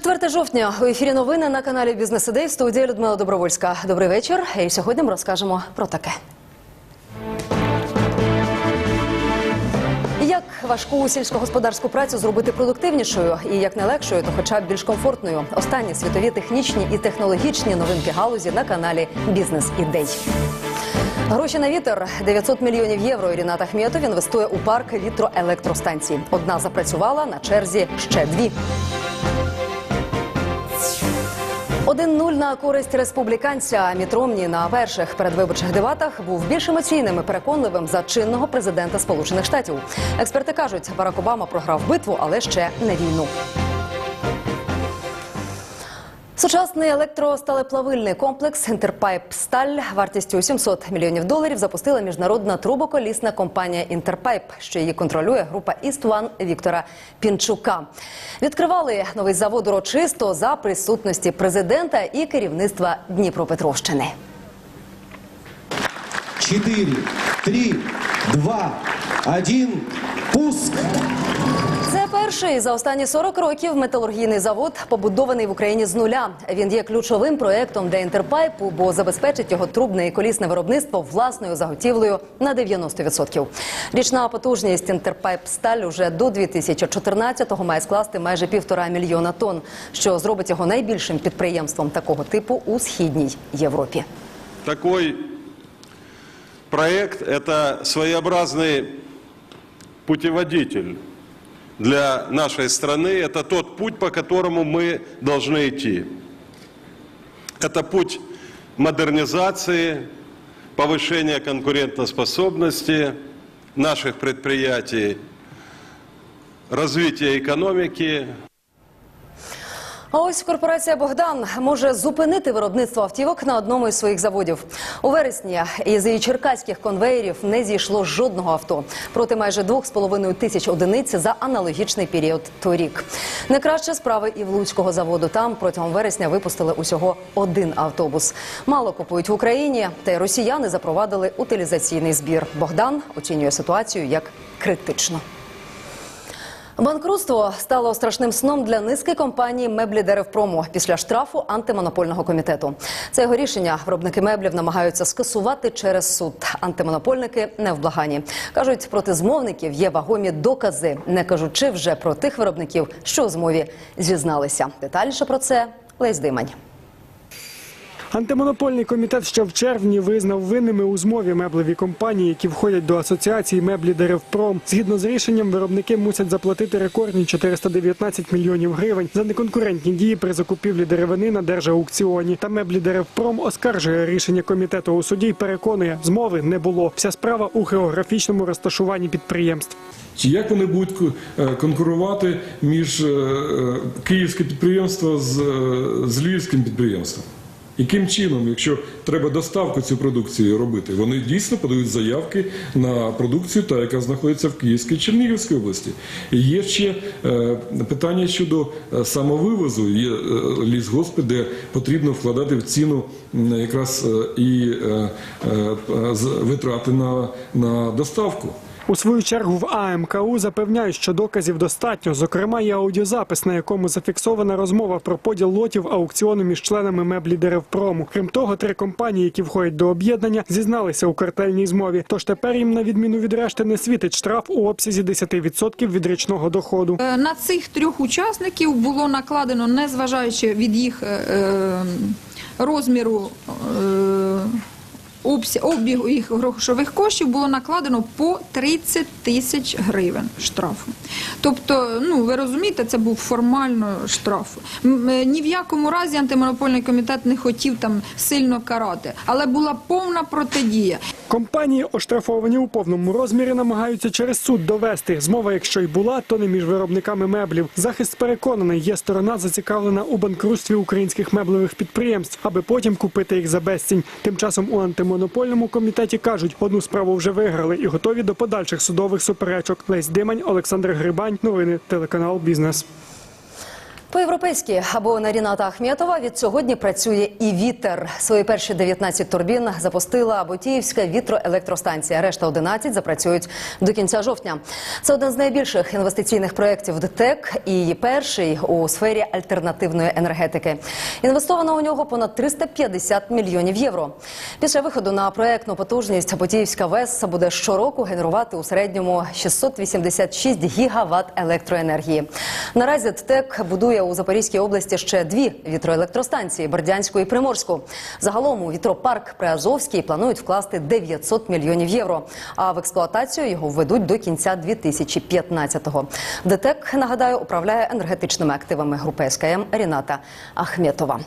4 жовтня у ефірі новини на каналі Бізнес Ідей в студії Людмила Добровольська. Добрий вечір. І сьогодні ми розкажемо про таке. Як важку сільськогосподарську працю зробити продуктивнішою і як не легшою, то хоча б більш комфортною. Останні світові технічні і технологічні новинки галузі на каналі Бізнес Ідей. Гроші на вітер 900 мільйонів євро. Ірина Ахметов інвестує у парк вітроелектростанцій. Одна запрацювала на черзі ще дві. 1-0 на користь республіканця Мітромні на перших передвиборчих дебатах був більш емоційним і переконливим за чинного президента Сполучених Штатів. Експерти кажуть, Барак Обама програв битву, але ще не війну. Сучасний електросталеплавильний комплекс Інтерпайп Сталь вартістю 700 мільйонів доларів запустила міжнародна трубоколісна компанія Інтерпайп, що її контролює група Істван Віктора Пінчука. Відкривали новий завод урочисто за присутності президента і керівництва Дніпропетровщини. Четыре, три, два, один, пуск! Це перший за останні 40 років металургійний завод, побудований в Україні з нуля. Він є ключовим проектом для інтерпайпу, бо забезпечить його трубне і колісне виробництво власною заготівлею на 90%. Річна потужність інтерпайп сталь уже до 2014-го має скласти майже півтора мільйона тонн, що зробить його найбільшим підприємством такого типу у східній Європі. Такой проект – это своеобразный путеводитель для нашей страны. Это тот путь, по которому мы должны идти. Это путь модернизации, повышения конкурентоспособности наших предприятий, развития экономики, А ось корпорація Богдан може зупинити виробництво автівок на одному із своїх заводів. У вересні із її черкаських конвеєрів не зійшло жодного авто проти майже 2,5 тисяч одиниць за аналогічний період торік. Не краще справи і в Луцького заводу. Там протягом вересня випустили усього один автобус. Мало купують в Україні, та й росіяни запровадили утилізаційний збір. Богдан оцінює ситуацію як критично. Банкрутство стало страшним сном для низки компаній меблі Деревпрому після штрафу антимонопольного комітету. Це його рішення виробники меблів намагаються скасувати через суд. Антимонопольники не в благані. кажуть, проти змовників є вагомі докази, не кажучи вже про тих виробників, що у змові зізналися. Детальніше про це Лесь Димань. Антимонопольний комітет ще в червні визнав винними у змові меблеві компанії, які входять до асоціації меблі Деревпром. Згідно з рішенням, виробники мусять заплатити рекордні 419 мільйонів гривень за неконкурентні дії при закупівлі деревини на держаукціоні. Та меблі Деревпром оскаржує рішення комітету у суді і переконує, змови не було. Вся справа у географічному розташуванні підприємств. Чи як вони будуть е, конкурувати між е, е, київське підприємство з, е, з львівським підприємством? Яким чином, якщо треба доставку цю продукцію робити, вони дійсно подають заявки на продукцію, та яка знаходиться в Київській Чернігівській області. І є ще е, питання щодо е, самовивозу. Є е, лісгоспи, де потрібно вкладати в ціну якраз е, і е, е, витрати на, на доставку. У свою чергу в АМКУ запевняють, що доказів достатньо. Зокрема, є аудіозапис, на якому зафіксована розмова про поділ лотів аукціону між членами меблі Деревпрому. Крім того, три компанії, які входять до об'єднання, зізналися у картельній змові. Тож тепер їм на відміну від решти не світить штраф у обсязі 10% від річного доходу. Е, На цих трьох учасників було накладено, незважаючи від їх е, е, розміру обігу їх грошових коштів, було накладено по 30 тисяч гривень штрафу. Тобто, ну ви розумієте, це був формально штраф. Ні в якому разі антимонопольний комітет не хотів там сильно карати, але була повна протидія. Компанії, оштрафовані у повному розмірі, намагаються через суд довести. Змова, якщо й була, то не між виробниками меблів. Захист переконаний, є сторона зацікавлена у банкрутстві українських меблевих підприємств, аби потім купити їх за безцінь. Тим часом у антимонопольному комітеті кажуть, одну справу вже виграли і готові до подальших судових суперечок. Лесь Димань, Олександр Грибань. Новини телеканал Бізнес. По-європейськи або на Ріната Ахметова від сьогодні працює і вітер. Свої перші 19 турбін запустила Ботіївська вітроелектростанція. Решта 11 запрацюють до кінця жовтня. Це один з найбільших інвестиційних проєктів ДТЕК і перший у сфері альтернативної енергетики. Інвестовано у нього понад 350 мільйонів євро. Після виходу на проєктну потужність Ботіївська ВЕС буде щороку генерувати у середньому 686 гігават електроенергії. Наразі ДТЕК будує у Запорізькій області ще дві вітроелектростанції Бердянську і Приморську. Загалом у вітропарк Приазовський планують вкласти 900 мільйонів євро. А в експлуатацію його введуть до кінця 2015-го. ДТЕК, нагадаю, управляє енергетичними активами групи СКМ Ріната Ахметова.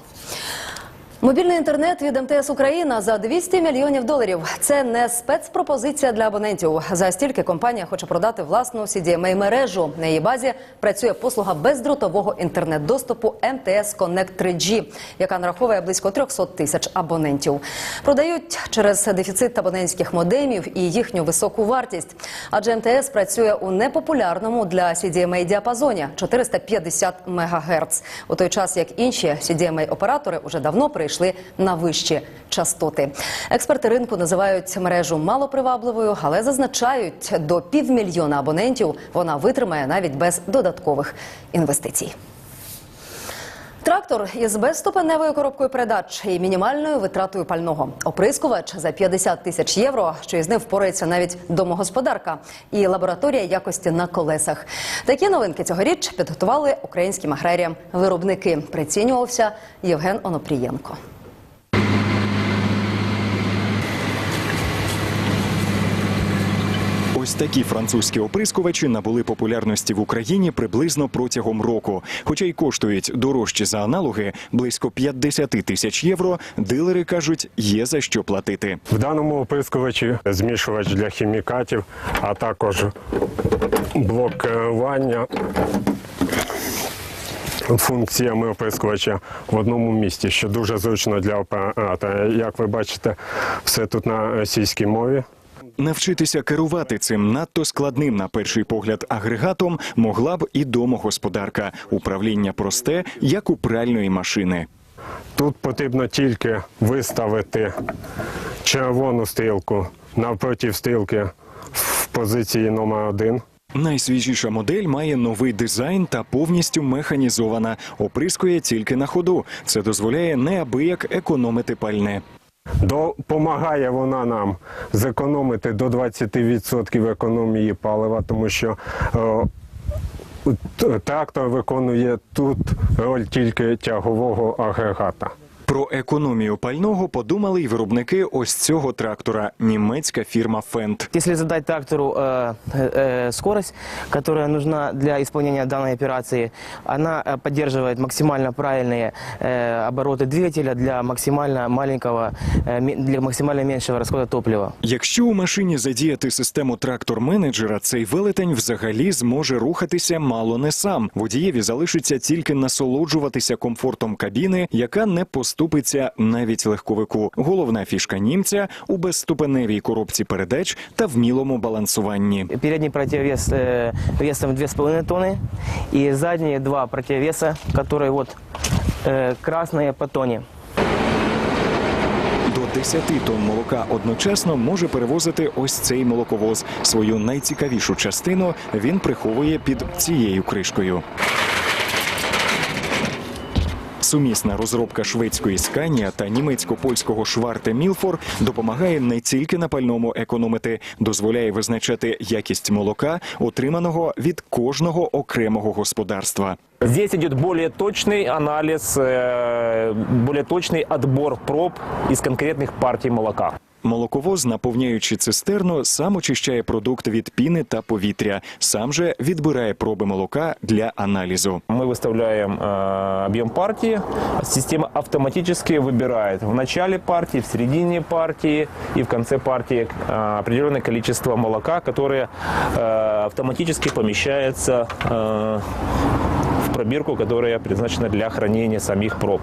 Мобільний інтернет від МТС Україна за 200 мільйонів доларів. Це не спецпропозиція для абонентів. За стільки компанія хоче продати власну cdma мережу. На її базі працює послуга бездротового інтернет-доступу МТС Connect 3G, яка нараховує близько 300 тисяч абонентів. Продають через дефіцит абонентських модемів і їхню високу вартість. Адже МТС працює у непопулярному для cdma діапазоні 450 МГц. У той час як інші cdma оператори уже давно перейшли на вищі частоти. Експерти ринку називають мережу малопривабливою, але зазначають, до півмільйона абонентів вона витримає навіть без додаткових інвестицій. Трактор із безступеневою коробкою передач і мінімальною витратою пального. Оприскувач за 50 тисяч євро, що із ним впорається навіть домогосподарка, і лабораторія якості на колесах. Такі новинки цьогоріч підготували українським аграріям виробники. Прицінювався Євген Онопрієнко. Ось такі французькі оприскувачі набули популярності в Україні приблизно протягом року. Хоча й коштують дорожче за аналоги близько 50 тисяч євро. Дилери кажуть, є за що платити. В даному оприскувачі змішувач для хімікатів, а також блок керування функціями оприскувача в одному місці, що дуже зручно для оператора. Як ви бачите, все тут на російській мові. Навчитися керувати цим надто складним на перший погляд агрегатом могла б і домогосподарка. Управління просте, як у пральної машини. Тут потрібно тільки виставити червону стрілку навпроти стрілки в позиції номер один. Найсвіжіша модель має новий дизайн та повністю механізована. Оприскує тільки на ходу. Це дозволяє неабияк економити пальне. Допомагає вона нам зекономити до 20% економії палива, тому що е, трактор виконує тут роль тільки тягового агрегата. Про економію пального подумали й виробники ось цього трактора. Німецька фірма Фенд. Если задать трактору э, э, скорость, которая нужна для исполнения данной операции, она э, поддерживает максимально правильные э, обороты двигателя для максимально маленького, э, ме- для максимально меньшего расхода топлива. Якщо у машині задіяти систему трактор-менеджера, цей велетень взагалі зможе рухатися мало не сам. Водієві залишиться тільки насолоджуватися комфортом кабіни, яка не поступиться навіть легковику. Головна фішка німця у безступеневій коробці передач та вмілому балансуванні. Передний противовес э, весом 2,5 тонны и задние два противовеса, которые вот э, красные по тоне. До 10 тонн молока одночасно може перевозити ось цей молоковоз. Свою найцікавішу частину він приховує під цією кришкою. Сумісна розробка шведської Сканія та німецько-польського Шварте Мілфор допомагає не тільки на пальному економити, дозволяє визначати якість молока, отриманого від кожного окремого господарства. Здесь идет более точный анализ, э, более точный отбор проб из конкретных партий молока. Молоковоз, наповняючи цистерну, сам очищає продукт від піни та повітря. Сам же відбирає проби молока для аналізу. Мы выставляем э, объем партии, а система автоматически выбирает в начале партии, в середине партии и в конце партии э, определенное количество молока, которое э, автоматически помещается э, в пробирку, которая предназначена для хранения самих проб.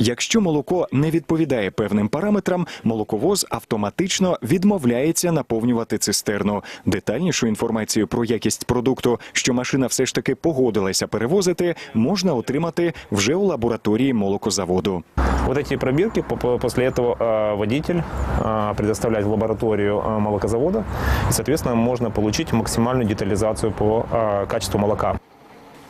Якщо молоко не відповідає певним параметрам, молоковоз автоматично відмовляється наповнювати цистерну. Детальнішу інформацію про якість продукту, що машина все ж таки погодилася перевозити, можна отримати вже у лабораторії молокозаводу. Вот эти пробирки, по- по- после этого э, водитель э, предоставляет в лабораторию э, молокозавода, и, соответственно, можно получить максимальную детализацию по э, качеству молока.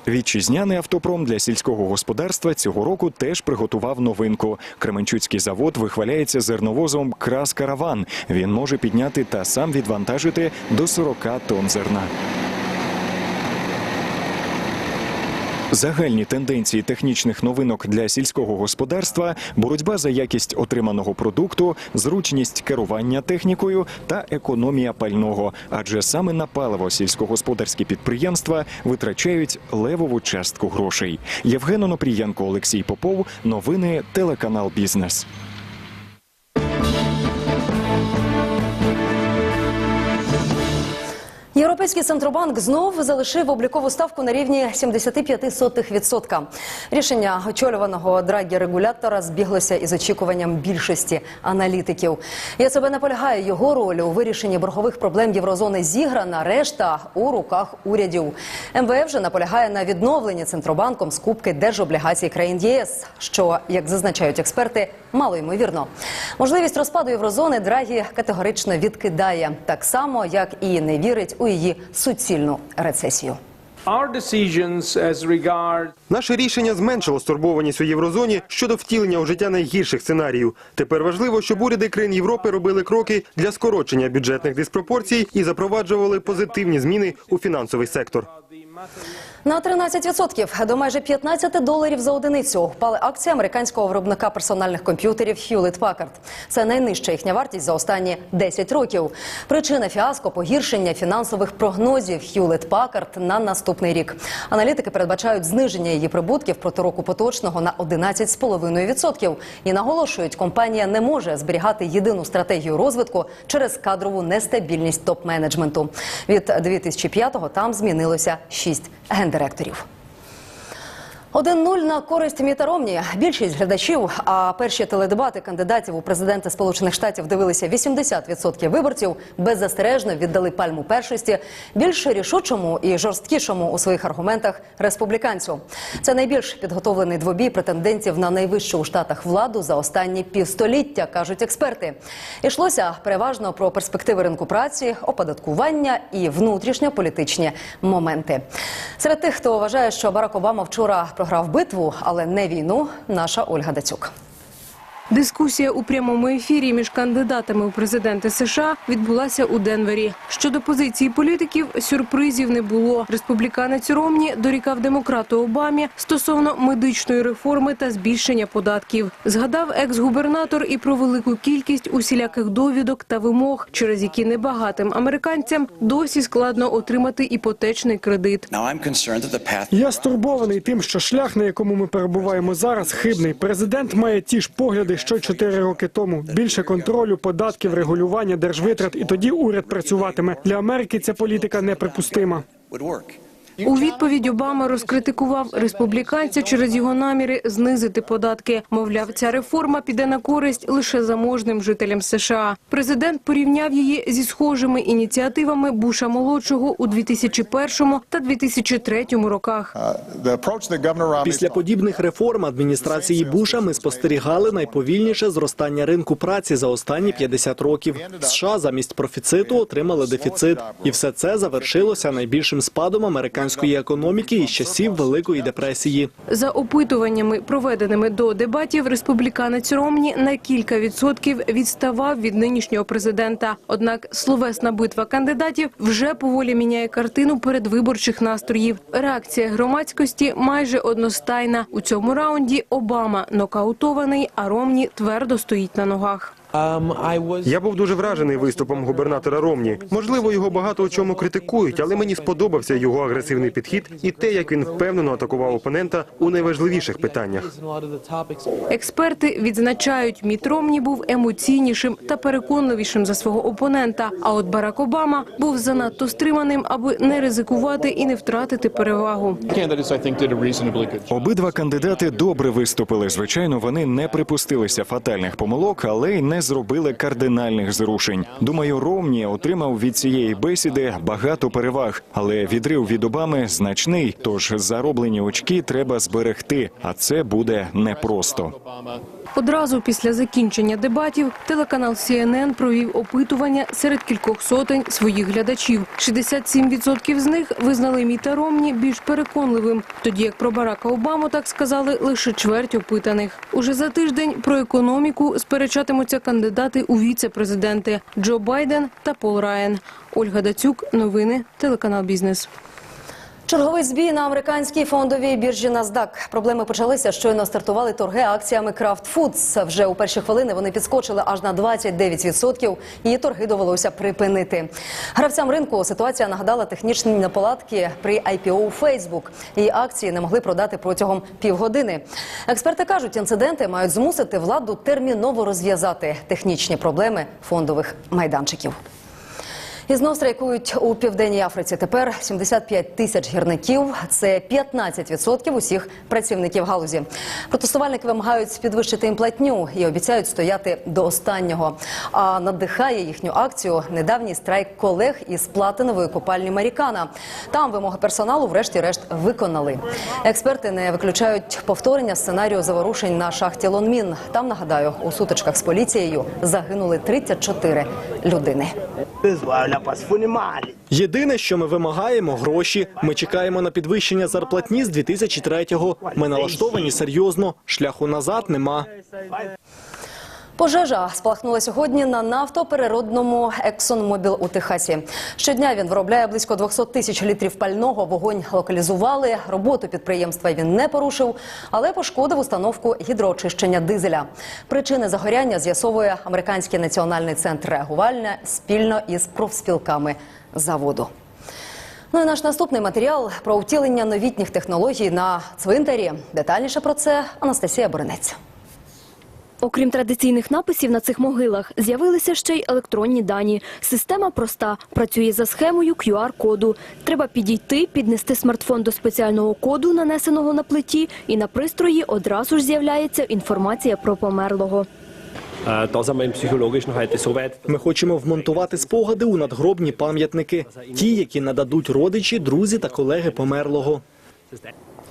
Вітчизняний автопром для сільського господарства цього року теж приготував новинку. Кременчуцький завод вихваляється зерновозом Крас Караван. Він може підняти та сам відвантажити до 40 тонн зерна. Загальні тенденції технічних новинок для сільського господарства, боротьба за якість отриманого продукту, зручність керування технікою та економія пального. Адже саме на паливо сільськогосподарські підприємства витрачають левову частку грошей. Євген Онопрієнко, Олексій Попов. Новини телеканал Бізнес. Європейський центробанк знов залишив облікову ставку на рівні 75%. Рішення очолюваного драгі регулятора збіглося із очікуванням більшості аналітиків. ЄЦБ наполягає його роль у вирішенні боргових проблем єврозони зіграна. Решта у руках урядів. МВФ же наполягає на відновленні центробанком скупки держоблігацій країн ЄС, що, як зазначають експерти, мало ймовірно. Можливість розпаду єврозони Драгі категорично відкидає, так само як і не вірить у її суцільну рецесію. Our decisions Наше рішення зменшило стурбованість у єврозоні щодо втілення у життя найгірших сценаріїв. Тепер важливо, щоб уряди країн Європи робили кроки для скорочення бюджетних диспропорцій і запроваджували позитивні зміни у фінансовий сектор. На 13% до майже 15 доларів за одиницю впали акції американського виробника персональних комп'ютерів Hewlett Packard. Це найнижча їхня вартість за останні 10 років. Причина фіаско погіршення фінансових прогнозів Hewlett Packard на наступний рік. Аналітики передбачають зниження її прибутків проти року поточного на 11,5% і наголошують, компанія не може зберігати єдину стратегію розвитку через кадрову нестабільність топ-менеджменту. Від 2005-го там змінилося 6 гендиректорів. 1-0 на користь Міта Ромні. Більшість глядачів, а перші теледебати кандидатів у президенти Сполучених Штатів дивилися 80% виборців, беззастережно віддали пальму першості більш рішучому і жорсткішому у своїх аргументах республіканцю. Це найбільш підготовлений двобій претендентів на найвищу у штатах владу за останні півстоліття, кажуть експерти. Ішлося переважно про перспективи ринку праці, оподаткування і внутрішньополітичні моменти. Серед тих, хто вважає, що Барак Обама вчора програв битву, але не війну. Наша Ольга Дацюк. Дискусія у прямому ефірі між кандидатами у президенти США відбулася у Денвері. Щодо позиції політиків, сюрпризів не було. Республіканець Ромні дорікав демократу Обамі стосовно медичної реформи та збільшення податків. Згадав екс-губернатор і про велику кількість усіляких довідок та вимог, через які небагатим американцям досі складно отримати іпотечний кредит. Я стурбований тим, що шлях, на якому ми перебуваємо зараз, хибний. Президент має ті ж погляди, що чотири роки тому. Більше контролю, податків, регулювання держвитрат, і тоді уряд працюватиме. Для Америки ця політика неприпустима. У відповідь Обама розкритикував республіканця через його наміри знизити податки. Мовляв, ця реформа піде на користь лише заможним жителям США. Президент порівняв її зі схожими ініціативами Буша молодшого у 2001 та 2003 роках. Після подібних реформ адміністрації Буша ми спостерігали найповільніше зростання ринку праці за останні 50 років. США замість профіциту отримали дефіцит, і все це завершилося найбільшим спадом американської економіки із часів Великої депресії. За опитуваннями, проведеними до дебатів, республіканець Ромні на кілька відсотків відставав від нинішнього президента. Однак словесна битва кандидатів вже поволі міняє картину передвиборчих настроїв. Реакція громадськості майже одностайна. У цьому раунді Обама нокаутований, а Ромні твердо стоїть на ногах. Я був дуже вражений виступом губернатора Ромні. Можливо, його багато у чому критикують, але мені сподобався його агресивний підхід і те, як він впевнено атакував опонента у найважливіших питаннях. Експерти відзначають, Міт Ромні був емоційнішим та переконливішим за свого опонента. А от Барак Обама був занадто стриманим, аби не ризикувати і не втратити перевагу. Обидва кандидати добре виступили. Звичайно, вони не припустилися фатальних помилок, але й не зробили кардинальних зрушень. Думаю, Ромні отримав від цієї бесіди багато переваг, але відрив від Обами значний. Тож зароблені очки треба зберегти, а це буде непросто. Одразу після закінчення дебатів телеканал CNN провів опитування серед кількох сотень своїх глядачів. 67% з них визнали Міта Ромні більш переконливим, тоді як про Барака Обаму так сказали лише чверть опитаних. Уже за тиждень про економіку сперечатимуться кандидати у віце-президенти Джо Байден та Пол Райан. Ольга Дацюк, новини, телеканал Бізнес. Черговий збій на американській фондовій біржі NASDAQ. Проблеми почалися, щойно стартували торги акціями Kraft Foods. Вже у перші хвилини вони підскочили аж на 29%. Її торги довелося припинити. Гравцям ринку ситуація нагадала технічні неполадки при IPO Facebook. Її акції не могли продати протягом півгодини. Експерти кажуть, інциденти мають змусити владу терміново розв'язати технічні проблеми фондових майданчиків. І знов страйкують у південній Африці. Тепер 75 тисяч гірників. Це 15% усіх працівників галузі. Протестувальники вимагають підвищити їм платню і обіцяють стояти до останнього. А надихає їхню акцію недавній страйк колег із платинової копальні Марікана. Там вимоги персоналу, врешті-решт, виконали. Експерти не виключають повторення сценарію заворушень на шахті Лонмін. Там нагадаю, у сутичках з поліцією загинули 34 людини. Єдине, що ми вимагаємо гроші. Ми чекаємо на підвищення зарплатні з 2003-го. Ми налаштовані серйозно. Шляху назад нема. Пожежа спалахнула сьогодні на нафтопереродному ExxonMobil у Техасі. Щодня він виробляє близько 200 тисяч літрів пального. Вогонь локалізували. Роботу підприємства він не порушив, але пошкодив установку гідроочищення дизеля. Причини загоряння з'ясовує американський національний центр реагування спільно із профспілками заводу. Ну і наш наступний матеріал про втілення новітніх технологій на цвинтарі. Детальніше про це Анастасія Боринець. Окрім традиційних написів на цих могилах, з'явилися ще й електронні дані. Система проста, працює за схемою QR-коду. Треба підійти, піднести смартфон до спеціального коду, нанесеного на плиті, і на пристрої одразу ж з'являється інформація про померлого. Ми хочемо вмонтувати спогади у надгробні пам'ятники, ті, які нададуть родичі, друзі та колеги померлого.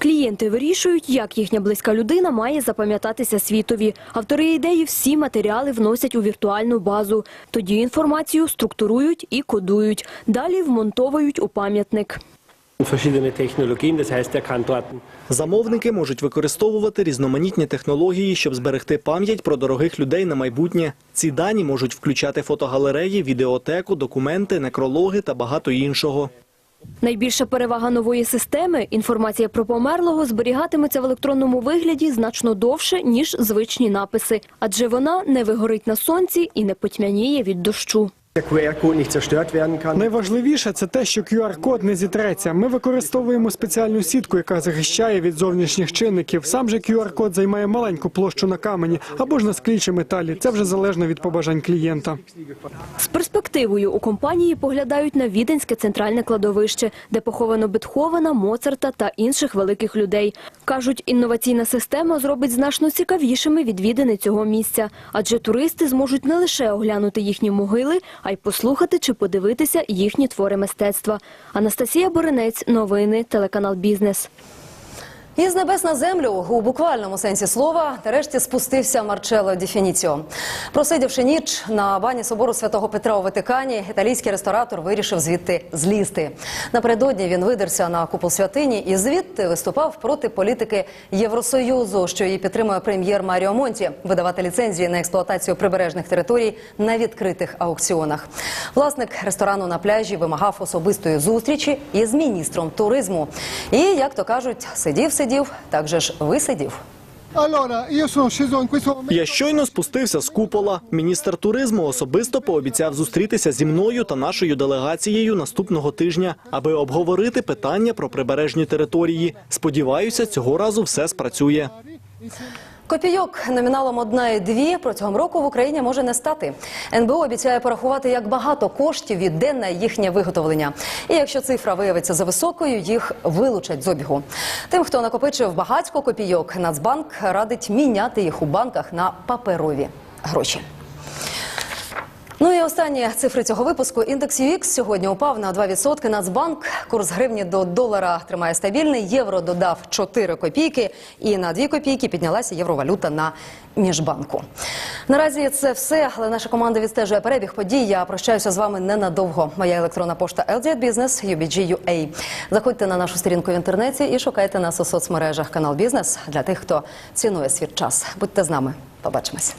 Клієнти вирішують, як їхня близька людина має запам'ятатися світові. Автори ідеї всі матеріали вносять у віртуальну базу. Тоді інформацію структурують і кодують. Далі вмонтовують у пам'ятник. Замовники можуть використовувати різноманітні технології, щоб зберегти пам'ять про дорогих людей на майбутнє. Ці дані можуть включати фотогалереї, відеотеку, документи, некрологи та багато іншого. Найбільша перевага нової системи – інформація про померлого зберігатиметься в електронному вигляді значно довше, ніж звичні написи. Адже вона не вигорить на сонці і не потьмяніє від дощу. Найважливіше це те, що QR-код не зітреться. Ми використовуємо спеціальну сітку, яка захищає від зовнішніх чинників. Сам же QR-код займає маленьку площу на камені або ж на склі чи металі. Це вже залежно від побажань клієнта. З перспективою у компанії поглядають на Віденське центральне кладовище, де поховано Бетховена, Моцарта та інших великих людей. Кажуть, інноваційна система зробить значно цікавішими відвідини цього місця, адже туристи зможуть не лише оглянути їхні могили, а й послухати чи подивитися їхні твори мистецтва. Анастасія Боринець, новини, телеканал Бізнес. Із небес на землю у буквальному сенсі слова нарешті спустився Марчело Діфініціо. Просидівши ніч на бані собору святого Петра у Ватикані, італійський ресторатор вирішив звідти злізти. Напередодні він видерся на купол святині і звідти виступав проти політики Євросоюзу, що її підтримує прем'єр Маріо Монті, видавати ліцензії на експлуатацію прибережних територій на відкритих аукціонах. Власник ресторану на пляжі вимагав особистої зустрічі із міністром туризму. І, як то кажуть, сидів сидів, так же ж висидів. Я щойно спустився з купола. Міністр туризму особисто пообіцяв зустрітися зі мною та нашою делегацією наступного тижня, аби обговорити питання про прибережні території. Сподіваюся, цього разу все спрацює. Копійок номіналом одна і дві протягом року в Україні може не стати. НБУ обіцяє порахувати, як багато коштів йде на їхнє виготовлення. І якщо цифра виявиться за високою, їх вилучать з обігу. Тим, хто накопичив багатько копійок, Нацбанк радить міняти їх у банках на паперові гроші. Ну і останні цифри цього випуску. Індекс UX сьогодні упав на 2%. Нацбанк курс гривні до долара тримає стабільний. Євро додав 4 копійки, і на 2 копійки піднялася євровалюта на міжбанку. Наразі це все, але наша команда відстежує перебіг подій. Я прощаюся з вами ненадовго. Моя електронна пошта LDat Business, UBG.UA. Заходьте на нашу сторінку в інтернеті і шукайте нас у соцмережах канал Бізнес для тих, хто цінує свій час. Будьте з нами. Побачимось.